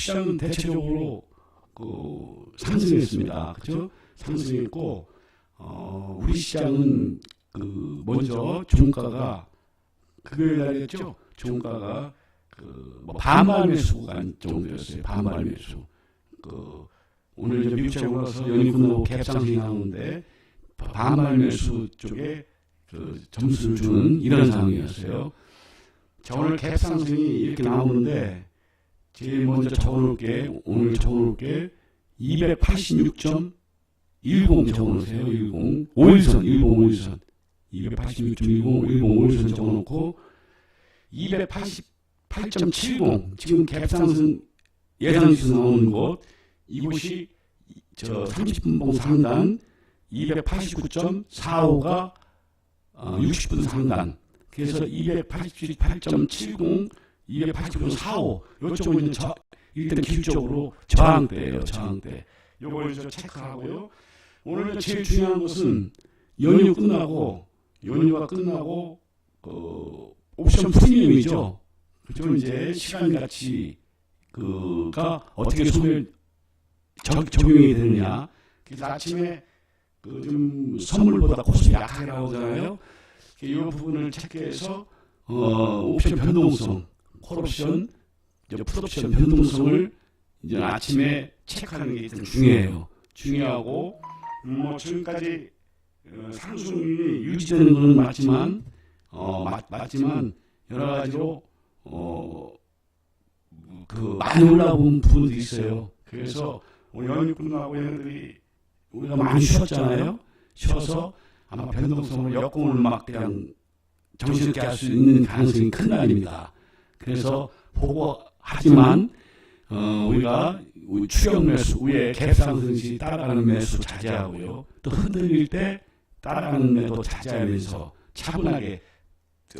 시장은 대체적으로 그 상승했습니다. 그죠? 상승했고 어, 우리 시장은 그 먼저 종가가 금요일 날이었죠. 종가가 그뭐 반말 매수가 정도였어요. 반말 매수. 그 오늘 이제 미국 시장 올라서 연이 끝나고 갭상승이 나오는데 반말 매수 쪽에 그 점수를 주는 이런 상황이었어요. 자, 오늘 갭상승이 이렇게 나오는데 제일 먼저 적어놓을게. 오늘 적어놓을게. 286.10 적어놓으세요. 10 5일선 10 5일선. 286.10 10 5일선 적어놓고 288.70 지금 갭상승 예상지수 나오는 곳 이곳이 저 30분봉 상단. 289.45가 어, 60분 상단. 그래서 288.70 289.45 이쪽은 이제 저, 일단 기술적으로 저항대예요 저항대 요걸 저 체크하고요. 오늘 제일 중요한 것은 연휴 끝나고 연휴가 끝나고 그 옵션 프리미엄이죠. 그죠? 이제 시간 가치 그가 어떻게 소멸 적, 적용이 되느냐. 그래서 아침에 그 좀 선물보다 코스피 약하게 나오잖아요. 이 부분을 체크해서 어, 옵션 변동성 콜옵션 이제 풋옵션 변동성을 이제 아침에 체크하는 게좀 중요해요. 중요하고 음, 뭐 지금까지 어, 상승이 유지되는 것은 맞지만 어, 맞, 맞지만 여러 가지로 어, 그 많이 올라온 부분도 있어요. 그래서 오늘 연휴 끝나고 얘네들이 우리가 많이 쉬었잖아요. 쉬어서 아마 변동성을 역공을 막 그냥 정신없게 할 수 있는 가능성이 큰 날입니다. 그래서 보고 하지만 어, 우리가 추격 매수 위에 갭상승 시 따라가는 매수 자제하고요. 또 흔들릴 때 따라가는 매도 자제하면서 차분하게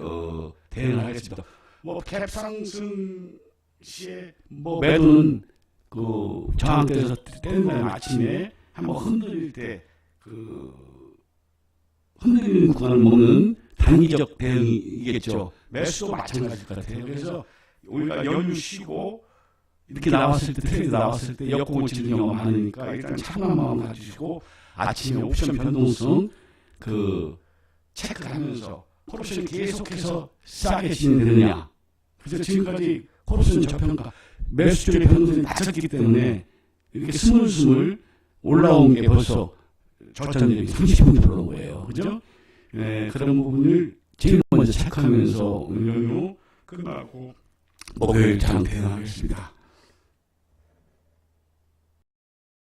어, 대응을 하겠습니다. 뭐 갭상승 시에 뭐 매도는 그 저항대에서 때는 날 아침에 한번 흔들릴 때 그 흔들리는 구간을 먹는 단기적 대응이겠죠. 매수도 마찬가지일 것 같아요. 그래서 우리가 연휴 쉬고 이렇게 나왔을 때 트레이드 나왔을 때 역공을 치는 경우가 많으니까 일단 차분한 마음 가지시고 아침에 옵션 변동성 그 체크하면서 콜옵션 계속해서 싸게 진행되느냐. 그래서 지금까지 콜옵션 저평가 매수 쪽의 변동성이 낮았기 때문에 이렇게 스물스물 올라온 게 벌써 저점들이 30분 들어온 거예요. 그죠? 네, 그런 부분을 제일 먼저 체크하면서 오늘 연휴 끝나고 목요일 장 대응하겠습니다.